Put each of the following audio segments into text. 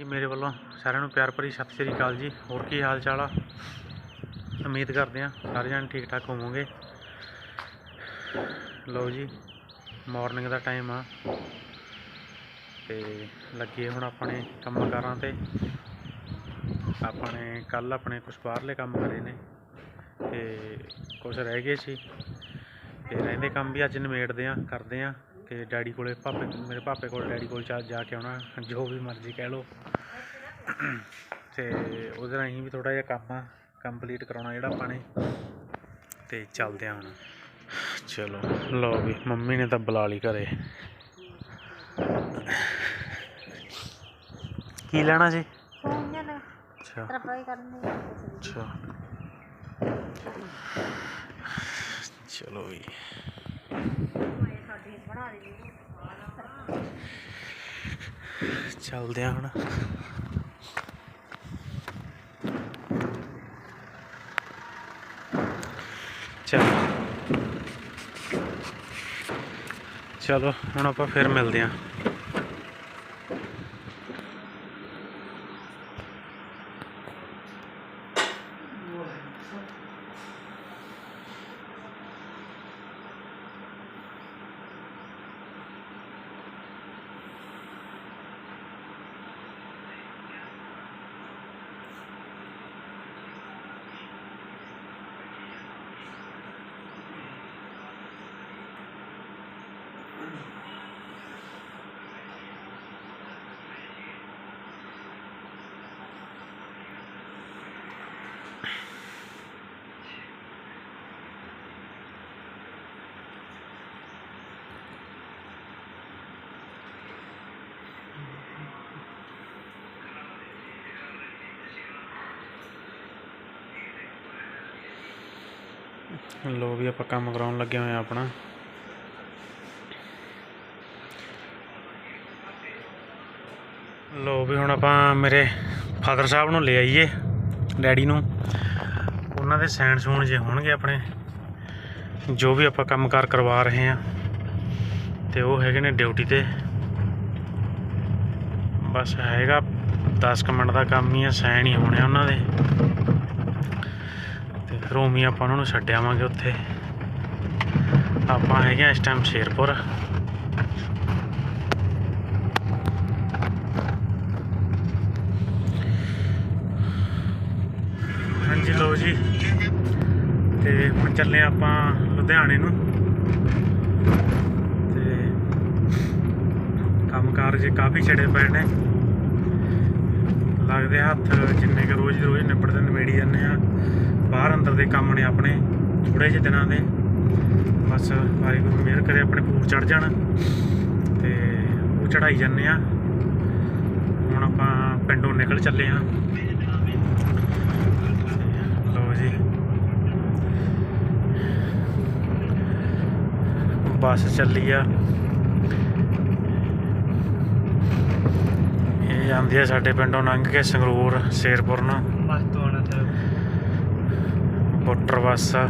ਜੀ, ਮੇਰੇ ਵੱਲੋਂ ਸਾਰਿਆਂ ਨੂੰ ਪਿਆਰ ਭਰੀ ਸਤਿ ਸ੍ਰੀ ਅਕਾਲ ਜੀ। ਹੋਰ ਕੀ ਹਾਲ ਚਾਲ ਆ? ਉਮੀਦ ਕਰਦੇ ਆ ਸਾਰੇ ਜਣ ਠੀਕ ਠਾਕ ਹੋਵੋਗੇ। ਲਓ ਜੀ ਮਾਰਨਿੰਗ ਦਾ ਟਾਈਮ ਆ। ਤੇ ਲੱਗੇ ਹੁਣ ਆਪਣੇ ਕੰਮਕਾਰਾਂ ਤੇ। ਆਪਣੇ ਕੱਲ ਆਪਣੇ ਕੁਝ ਬਾਹਰਲੇ ਕੰਮ ਕਰੇ ਨੇ। ਤੇ ਕੁਝ ਰਹਿ ਗਏ ਸੀ। ਤੇ ਰਹਿੰਦੇ ਕੰਮ ਵੀ ਅੱਜ ਨਿਮੇੜਦੇ ਆ ਕਰਦੇ ਆ ਤੇ ਡੈਡੀ ਕੋਲੇ ਪਾਪੇ ਮੇਰੇ ਪਾਪੇ ਕੋਲ ਡੈਡੀ ਕੋਲ ਚਾ ਜਾ ਕੇ ਆਉਣਾ ਜੋ ਵੀ ਮਰਜ਼ੀ ਕਹਿ ਲਓ। ਤੇ ਉਹਦੇ ਰਾਹੀਂ ਵੀ ਥੋੜਾ ਜਿਹਾ ਕੰਮ ਆ ਕੰਪਲੀਟ ਕਰਾਉਣਾ ਜਿਹੜਾ ਆਪਾਂ ਨੇ ਤੇ ਚੱਲਦੇ ਆ ਹੁਣ। ਚਲੋ ਲਓ ਵੀ ਮੰਮੀ ਨੇ ਤਾਂ ਬੁਲਾ ਲਈ ਘਰੇ। ਕੀ ਲੈਣਾ ਅੱਛਾ। ਹੈ ਅੱਛਾ। ਚਲੋ ਵੀ। ਚੱਲਦੇ ਆ ਹੁਣ। ਚਲ। ਚਲੋ ਹੁਣ ਆਪਾਂ ਫਿਰ ਮਿਲਦੇ ਆਂ ਲੋ ਵੀ ਆਪਾਂ ਕੰਮ ਕਰਾਉਣ ਲੱਗੇ ਹੋਏ ਆ ਆਪਣਾ। ਲੋ ਵੀ ਹੁਣ ਆਪਾਂ ਮੇਰੇ ਫਾਦਰ ਸਾਹਿਬ ਨੂੰ ਲੈ ਆਈਏ, ਡੈਡੀ ਨੂੰ। ਉਹਨਾਂ ਦੇ ਸਾਈਨ ਸੂਣ ਜੇ ਹੋਣਗੇ ਆਪਣੇ। ਜੋ ਵੀ ਆਪਾਂ ਕੰਮਕਾਰ ਕਰਵਾ ਰਹੇ ਆ, ਤੇ ਉਹ ਹੈਗੇ ਨੇ ਡਿਊਟੀ ਤੇ। ਬਸ ਹੈਗਾ 10 ਕੁ ਮਿੰਟ ਦਾ ਕੰਮ ਹੀ ਆ ਸਾਈਨ ਹੀ ਹੋਣੇ ਆ ਉਹਨਾਂ ਦੇ। ਤੇ ਆਪਾਂ ਉਹਨਾਂ ਨੂੰ ਛੱਡ ਆਵਾਂਗੇ ਉੱਥੇ। ਆਪਾਂ ਹੈਗੇ ਆ ਇਸ ਟਾਈਮ ਸ਼ੇਰਪੁਰ। ਹਾਂਜੀ ਲਓ ਜੀ। ਤੇ ਹੁਣ ਚੱਲੇ ਆਪਾਂ ਲੁਧਿਆਣੇ ਨੂੰ। ਤੇ ਕੰਮਕਾਰ ਜੇ ਕਾਫੀ ਛੜੇ ਪਏ ਨੇ। ਲੱਗਦੇ ਹੱਥ ਜਿੰਨੇ ਕੁ ਰੋਜ਼ ਦੀ ਰੋਜ਼ ਨਿਬੜਦੇ ਨਿਬੇੜੀ ਜਾਂਦੇ ਆ। ਬਾਹਰ ਅੰਦਰ ਦੇ ਕੰਮ ਨੇ ਆਪਣੇ ਥੋੜੇ ਜਿਹੇ ਦਿਨਾਂ ਦੇ। ਬਸ ਵਾਹਿਗੁਰੂ ਮਿਹਰ ਕਰੇ, ਆਪਣੇ ਪੂਰ ਚੜ ਜਾਣ। ਤੇ ਉਹ ਚੜਾਈ ਜਾਂਦੇ ਆ ਹੁਣ ਆਪਾਂ ਪਿੰਡੋਂ ਨਿਕਲ ਚੱਲੇ ਆ ਲਓ ਜੀ। ਬੱਸ ਚੱਲੀ ਆ। ਇਹ ਜਾਂਦੀ ਆ ਸਾਡੇ ਪਿੰਡੋਂ ਲੰਘ ਕੇ ਸੰਗਰੂਰ, ਸ਼ੇਰਪੁਰ ਨੂੰ। ਬਸ ਤੋਂ ਆਣਾ ਤੇ ਬੁੱਟਰ ਬੱਸ ਆ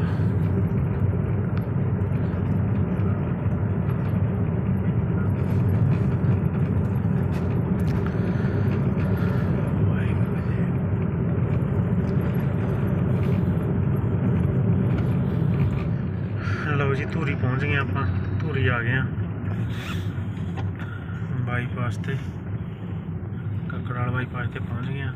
ਲਓ ਜੀ, ਧੂਰੀ ਪਹੁੰਚ ਗਏ ਆਪਾਂ। ਧੂਰੀ ਆ ਗਏ ਆ। ਬਾਈਪਾਸ ਤੇ। ਕੱਕੜਾਲ ਬਾਈਪਾਸ ਤੇ ਪਹੁੰਚ ਗਏ ਆ।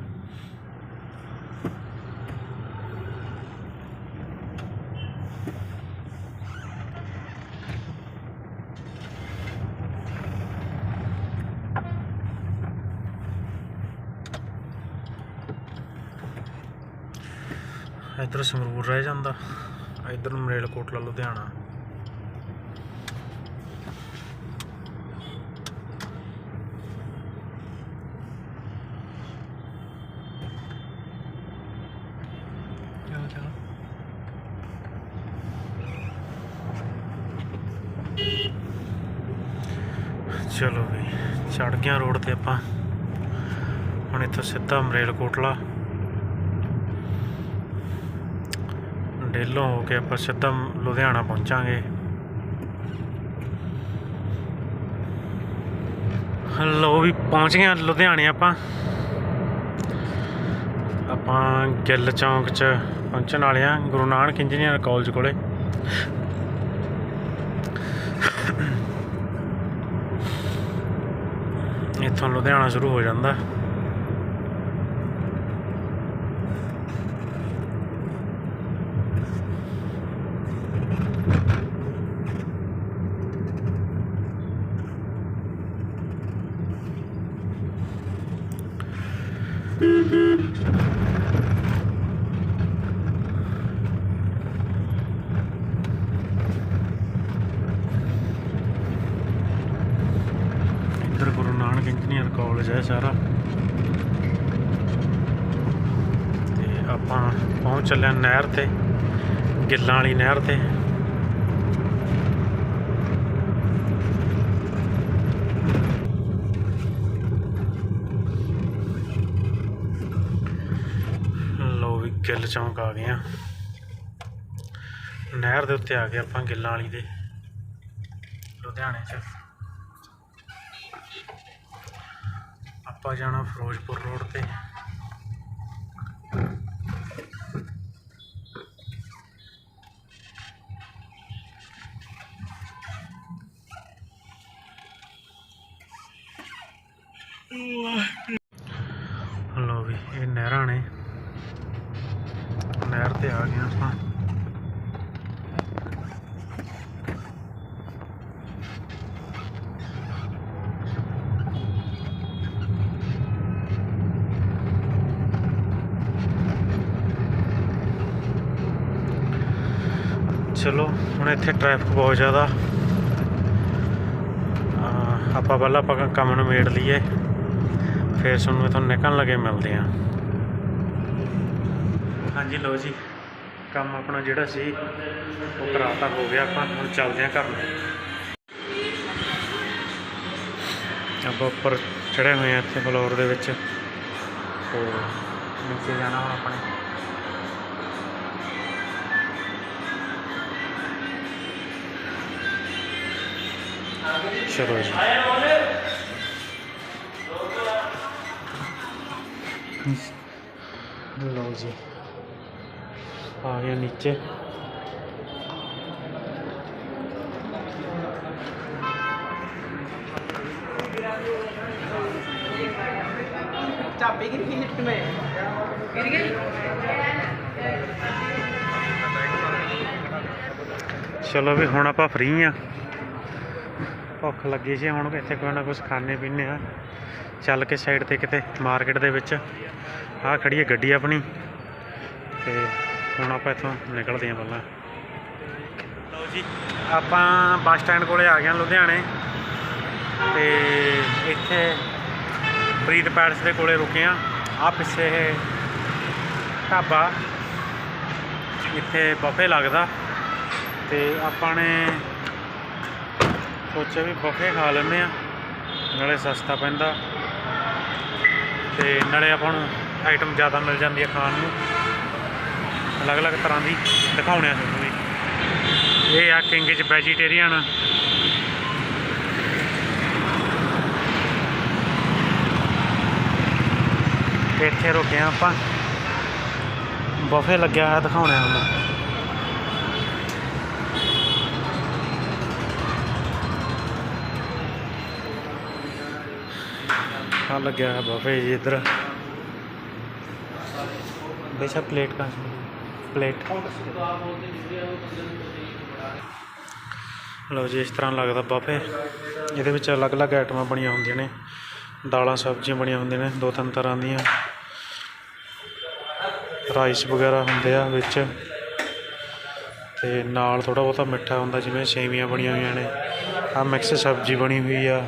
ਇੱਧਰ ਸੰਗਰੂਰ ਰਹਿ ਜਾਂਦਾ। ਇੱਧਰ ਮਰੇਲਕੋਟਲਾ ਲੁਧਿਆਣਾ। ਚਲੋ ਚਲੋ। ਚਲੋ ਵੀ ਚੜ ਗਿਆ ਰੋਡ ਤੇ ਆਪਾਂ। ਹੁਣ ਇੱਥੋਂ ਸਿੱਧਾ ਮਰੇਲਕੋਟਲਾ ਡੇਲੋਂ ਹੋ ਕੇ ਆਪਾਂ ਸਿੱਧਾ ਲੁਧਿਆਣਾ ਪਹੁੰਚਾਂਗੇ। ਲਓ ਵੀ ਪਹੁੰਚ ਗਏ ਹਾਂ ਲੁਧਿਆਣੇ ਆਪਾਂ। ਆਪਾਂ ਗਿੱਲ ਚੌਂਕ 'ਚ ਪਹੁੰਚਣ ਵਾਲੇ ਆ, ਗੁਰੂ ਨਾਨਕ ਇੰਜੀਨੀਅਰ ਕਾਲਜ ਕੋਲੇ। ਇੱਥੋਂ ਲੁਧਿਆਣਾ ਸ਼ੁਰੂ ਹੋ ਜਾਂਦਾ ਇੱਧਰ ਗੁਰੂ ਨਾਨਕ ਇੰਜੀਨੀਅਰ ਕਾਲਜ ਹੈ ਸਾਰਾ। ਤੇ ਆਪਾਂ ਪਹੁੰਚ ਚੱਲੇ ਨਹਿਰ ਤੇ, ਗਿੱਲਾਂ ਵਾਲੀ ਨਹਿਰ ਤੇ। ਲੋ ਵੀ ਗਿੱਲ ਚੌਂਕ ਆ ਗਏ ਆ ਨਹਿਰ ਦੇ ਉੱਤੇ ਆ ਗਏ ਆਪਾਂ ਗਿੱਲਾਂ ਵਾਲੀ ਦੇ, ਲੁਧਿਆਣੇ 'ਚ। ਆਪਾਂ ਜਾਣਾ ਫਿਰੋਜ਼ਪੁਰ ਰੋਡ ਤੇ। ਲੋ ਵੀ, ਇਹ ਨਹਿਰਾਂ ਨੇ। ਨਹਿਰ ਤੇ ਆ ਗਏ ਆਪਾਂ ਚਲੋ ਹੁਣ ਇੱਥੇ ਟ੍ਰੈਫਿਕ ਬਹੁਤ ਜ਼ਿਆਦਾ। ਆਪਾਂ ਪਹਿਲਾਂ ਆਪਾਂ ਕੰਮ ਨੂੰ ਮੇੜ ਲਈਏ। ਫਿਰ ਤੁਹਾਨੂੰ ਇੱਥੋਂ ਨਿਕਲਣ ਲੱਗੇ ਮਿਲਦੇ ਹਾਂ। ਹਾਂਜੀ ਲੋ ਜੀ, ਕੰਮ ਆਪਣਾ ਜਿਹੜਾ ਸੀ, ਉਹ ਕਰਾਤਾ ਹੋ ਗਿਆ ਆਪਾਂ। ਹੁਣ ਚੱਲਦੇ ਹਾਂ ਘਰ ਨੂੰ। ਆਪਾਂ ਉੱਪਰ ਚੜੇ ਹੋਏ ਆ ਇੱਥੇ ਫਲੋਰ ਦੇ ਵਿੱਚ। ਤੇ ਨੀਚੇ ਜਾਣਾ ਹੁਣ ਆਪਣੇ ਚਲੋ ਜੀ ਲਓ ਜੀ ਆ ਗਿਆ ਨੀਚੇ चाबी गिर गई लिफ्ट में गिर गई ਚਲੋ ਵੀ ਹੁਣ ਆਪਾਂ ਫ੍ਰੀ ਆ ਭੁੱਖ ਲੱਗੀ ਸੀ ਹੁਣ ਇੱਥੇ ਕੋਈ ਨਾ ਕੁਝ ਖਾਣੇ ਪੀਣੇ ਆ। ਚੱਲ ਕੇ ਸਾਈਡ ਤੇ ਕਿਤੇ ਮਾਰਕੀਟ ਦੇ ਵਿੱਚ। ਆਹ ਖੜੀ ਹੈ ਗੱਡੀ ਆਪਣੀ। ਤੇ ਹੁਣ ਆਪਾਂ ਇੱਥੋਂ ਨਿਕਲਦੇ ਹਾਂ ਪਹਿਲਾਂ। ਲਓ ਜੀ ਆਪਾਂ ਬੱਸ ਸਟੈਂਡ ਕੋਲੇ ਆ ਗਏ ਹਾਂ ਲੁਧਿਆਣੇ। ਤੇ ਇੱਥੇ ਪ੍ਰੀਤ ਪੈਲਸ ਦੇ ਕੋਲੇ ਰੁਕੇ ਆ ਆ ਪਿੱਛੇ ਇਹ ਢਾਬਾ। ਇੱਥੇ ਬਫੇ ਲੱਗਦਾ। ਤੇ ਆਪਾਂ ਨੇ ਸੋਚਿਆ ਵੀ ਬਫੇ ਖਾ ਲੈਂਦੇ ਆ। ਨਾਲੇ ਸਸਤਾ ਪੈਂਦਾ। ਤੇ ਨਾਲੇ ਆਪਾਂ ਨੂੰ ਆਈਟਮ ਜ਼ਿਆਦਾ ਮਿਲ ਜਾਂਦੀ ਹੈ ਖਾਣ ਨੂੰ। ਅਲੱਗ-ਅਲੱਗ ਤਰ੍ਹਾਂ ਦੀ ਦਿਖਾਉਣੇ ਆ ਤੁਹਾਨੂੰ ਵੀ। ਇਹ ਆ ਕਿੰਗ ਚ ਵੈਜੀਟੇਰੀਅਨ ਇੱਥੇ ਰੁਕੇ ਆਪਾਂ। ਬਫੇ ਲੱਗਿਆ ਹੋਇਆ ਦਿਖਾਉਣੇ ਆ ਤੁਹਾਨੂੰ ਆ ਲੱਗਿਆ ਹੈ ਬਫੇ ਜੀ ਇੱਧਰ बेचा प्लेट का प्लेट ਲਓ ਜੀ ਇਸ ਤਰ੍ਹਾਂ ਲੱਗਦਾ ਬਫੇ ਇਹਦੇ ਵਿੱਚ ਅਲੱਗ-ਅਲੱਗ ਆਈਟਮਾਂ ਬਣੀਆਂ ਹੁੰਦੀਆਂ ਨੇ ਦਾਲਾਂ ਸਬਜ਼ੀਆਂ ਬਣੀਆਂ ਹੁੰਦੀਆਂ ਨੇ ਦੋ ਤਿੰਨ ਤਰ੍ਹਾਂ ਦੀਆਂ ਰਾਈਸ ਵਗੈਰਾ ਹੁੰਦੇ ਆ ਵਿੱਚ ਤੇ ਨਾਲ ਥੋੜਾ ਬਹੁਤਾ ਮਿੱਠਾ ਹੁੰਦਾ ਜਿਵੇਂ ਸੇਵੀਆਂ ਬਣੀਆਂ ਹੋਈਆਂ ਨੇ ਆ ਮਿਕਸ ਸਬਜ਼ੀ ਬਣੀ ਹੋਈ ਆ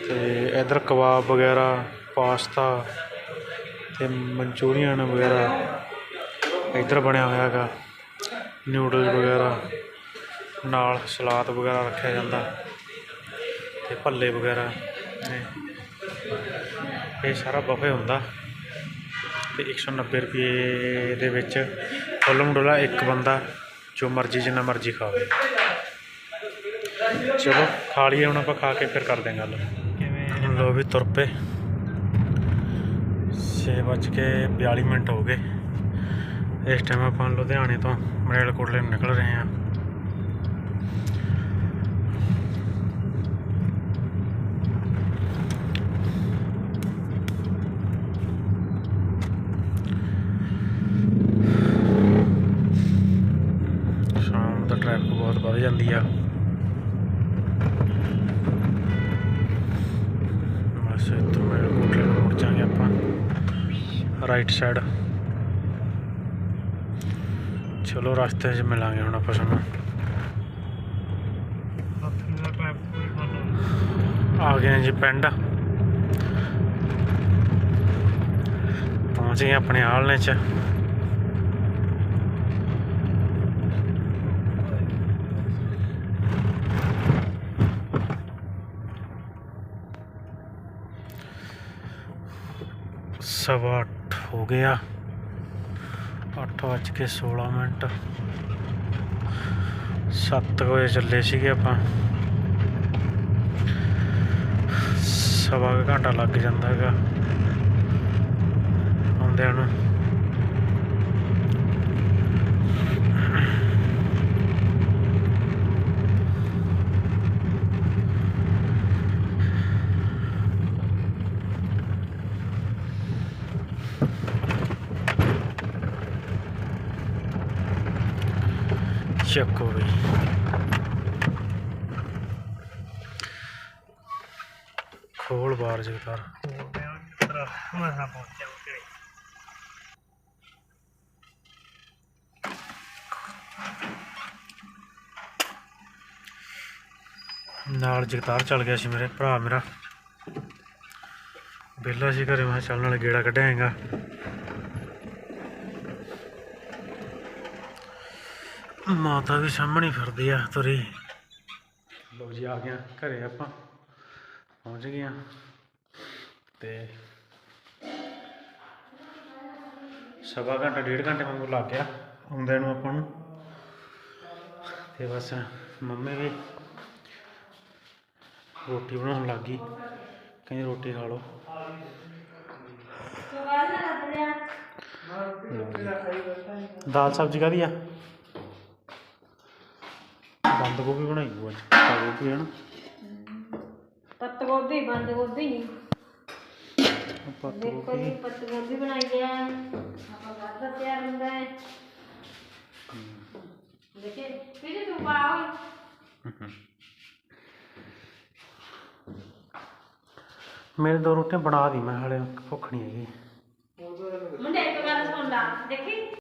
ਤੇ ਇੱਧਰ ਕਬਾਬ ਵਗੈਰਾ, ਪਾਸਤਾ ਅਤੇ ਮਨਚੂਰੀਅਨ ਵਗੈਰਾ ਇੱਧਰ ਬਣਿਆ ਹੋਇਆ ਹੈਗਾ। ਨਿਊਡਲਸ ਵਗੈਰਾ, ਨਾਲ ਸਲਾਦ ਵਗੈਰਾ ਰੱਖਿਆ ਜਾਂਦਾ ਅਤੇ ਭੱਲੇ ਵਗੈਰਾ ਨੇ। ਇਹ ਸਾਰਾ ਬਫੇ ਹੁੰਦਾ ਤੇ 190 ਰੁਪਏ ਦੇ ਵਿੱਚ ਫੁੱਲ ਮੁੰਡਲਾ ਇੱਕ ਬੰਦਾ ਜੋ ਮਰਜ਼ੀ ਜਿੰਨਾ ਮਰਜ਼ੀ ਖਾਵੇ। ਚਲੋ ਖਾ ਲਈਏ, ਹੁਣ ਆਪਾਂ ਖਾ ਕੇ ਫਿਰ ਕਰਦੇ ਹਾਂ ਗੱਲ। ਲੋ ਵੀ ਤੁਰ ਪਏ। ਛੇ ਵੱਜ ਕੇ 42 ਮਿੰਟ ਹੋ ਗਏ। ਇਸ ਟਾਈਮ ਆਪਾਂ ਲੁਧਿਆਣੇ ਤੋਂ ਮਰੇਲਕੋਟਲੇ ਨੂੰ ਨਿਕਲ ਰਹੇ ਹਾਂ। ਸ਼ਾਮ ਦਾ ਟ੍ਰੈਫਿਕ ਬਹੁਤ ਵੱਧ ਜਾਂਦੀ ਆ। ਰਾਈਟ ਸਾਈਡ ਚਲੋ, ਰਸਤੇ 'ਚ ਮਿਲਾਂਗੇ ਹੁਣ ਆਪਾਂ ਸਾਨੂੰ ਆ ਗਏ ਜੀ ਪਿੰਡ। ਪਹੁੰਚ ਗਏ ਆਪਣੇ ਆਲਣੇ 'ਚ। ਸਵਾ ਅੱਠ ਹੋ ਗਿਆ। ਅੱਠ ਵੱਜ ਕੇ 16 ਮਿੰਟ। 7 ਵਜੇ ਚੱਲੇ ਸੀਗੇ ਆਪਾਂ। ਸਵਾ ਕੁ ਘੰਟਾ ਲੱਗ ਜਾਂਦਾ ਹੈਗਾ। ਆਉਂਦਿਆਂ ਨੂੰ। ਚੱਕੋ ਵੀ ਖੋਲ ਬਾਹਰ ਜਗਤਾਰ ਨਾਲ ਜਗਤਾਰ ਚੱਲ ਗਿਆ ਸੀ ਮੇਰੇ, ਭਰਾ ਮੇਰਾ। ਵਿਹਲਾ ਸੀ ਘਰੇ, ਮੈਂ ਕਿਹਾ ਚੱਲ ਨਾਲ ਗੇੜਾ ਕੱਢਿਆਏਗਾ ਮਾਤਾ ਵੀ ਸਾਹਮਣੇ ਫਿਰਦੀ ਆ ਤੁਰੀ। ਲੋ ਜੀ ਆ ਗਿਆ ਘਰੇ ਆਪਾਂ। ਪਹੁੰਚ ਗਏ ਆ। ਤੇ ਸਵਾ ਘੰਟਾ ਡੇਢ ਘੰਟੇ ਵਾਂਗੂ ਲੱਗ ਗਿਆ ਆਉਂਦੇ ਨੂੰ ਆਪਾਂ ਨੂੰ। ਤੇ ਬਸ ਮੰਮੀ ਵੀ ਰੋਟੀ ਬਣਾਉਣ ਲੱਗ ਗਈ। ਕਹਿੰਦੀ ਰੋਟੀ ਖਾ ਲਓ। ਦਾਲ ਸਬਜ਼ੀ ਕਾਹਦੀ ਆ? ਬੰਦ ਗੋਭੀ ਬਣਾਈ ਹੋਈ ਅੱਜ। ਪੱਤਾ ਗੋਭੀ ਹੈ ਨਾ? ਪੱਤ ਗੋਭੀ ਬੰਦ ਗੋਭੀ ਨਹੀਂ। ਪੱਤਾ ਦੇਖੋ ਜੀ ਗੋਭੀ। ਪੱਤ ਗੋਭੀ ਬਣਾਈ ਹੈ। ਆਪਾਂ ਬਾਅਦ ਦਾ ਤਿਆਰ ਹੁੰਦਾ ਹੈ। ਦੇਖੇ ਫਿਰ ਤੂੰ ਪਾਓ ਮੇਰੇ ਦੋ ਰੋਟੀਆਂ ਬਣਾ ਦੀ ਮੈਂ ਹਾਲੇ ਭੁੱਖ ਨਹੀਂ ਹੈਗੀ। ਮੁੰਡੇ ਇੱਕ ਗੱਲ ਸੁਣ ਲਾ ਦੇਖੀ?